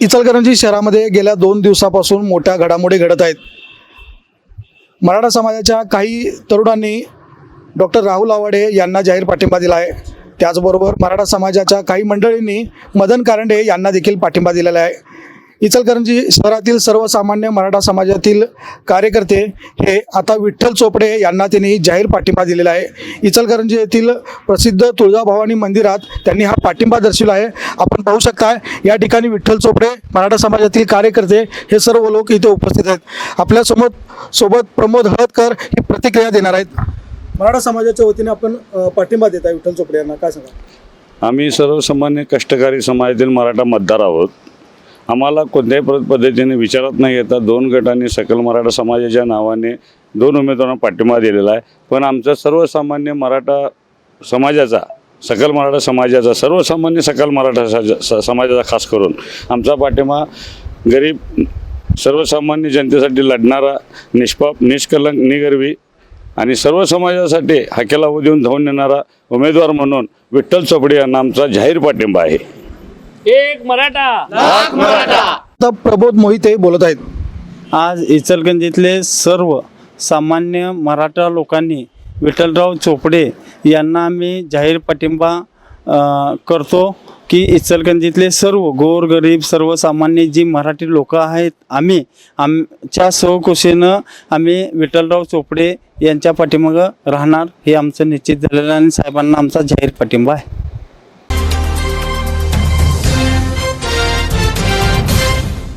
इचलकरंजी शहरामध्ये गेल्या दोन दिवसापासून मोठ्या घडामोडी घडत आहेत. मराठा समाजाच्या काही तरुणांनी डॉक्टर राहुल आवाडे यांना जाहीर पाठिंबा दिला आहे. त्याचबरोबर मराठा समाजाच्या काही मंडळींनी मदन कारंडे यांना देखील पाठिंबा दिलेला आहे. इचलकरंजी शहरातील सर्वसामान्य मराठा समाजातील कार्यकर्ते हे आता विठ्ठल चोपडे यांना त्यांनी जाहीर पाठिंबा दिलेला आहे. इचलकरंजी येथील प्रसिद्ध तुळजाभवानी मंदिरात त्यांनी हा पाठिंबा दर्शविला आहे. आपण पाहू शकता या ठिकाणी विठ्ठल चोपडे मराठा समाजातील कार्यकर्ते हे सर्व लोक इथे उपस्थित आहेत. आपल्यासोबत सोबत प्रमोद हळदकर ही प्रतिक्रिया देणार आहेत. मराठा समाजाच्या वतीने आपण पाठिंबा देत आहे विठ्ठल चोपडे यांना. काय सांगा आम्ही सर्वसामान्य कष्टकारी समाजातील मराठा मतदार आहोत. आम्हाला कोणत्याही पद्धतीने विचारात नाही येता. दोन गटांनी सकल मराठा समाजाच्या नावाने दोन उमेदवारांना पाठिंबा दिलेला आहे. पण आमचा सर्वसामान्य मराठा समाजाचा सकल मराठा समाजाचा सर्वसामान्य सकल मराठा स- समाजाचा खास करून आमचा पाठिंबा गरीब सर्वसामान्य जनतेसाठी लढणारा निष्पाप निष्कलंक निगर्वी आणि सर्व समाजासाठी हाकेला देऊन धावून नेणारा उमेदवार म्हणून विठ्ठल चोपडे यांना आमचा जाहीर पाठिंबा आहे. एक मराठा. आता प्रबोध मोहिते बोलत आहेत. आज इचलगंजीतले सर्व सामान्य मराठा लोकांनी विठ्ठलराव चोपडे यांना आम्ही जाहीर पाठिंबा करतो की इचलगंजीतले सर्व गोरगरीब सर्वसामान्य जी मराठी लोक आहेत आम्ही आमच्या सहकुशीनं आम्ही विठ्ठलराव चोपडे यांच्या पाठीमागं राहणार हे आमचं निश्चित झालेलं आहे आणि साहेबांना आमचा जाहीर पाठिंबा आहे.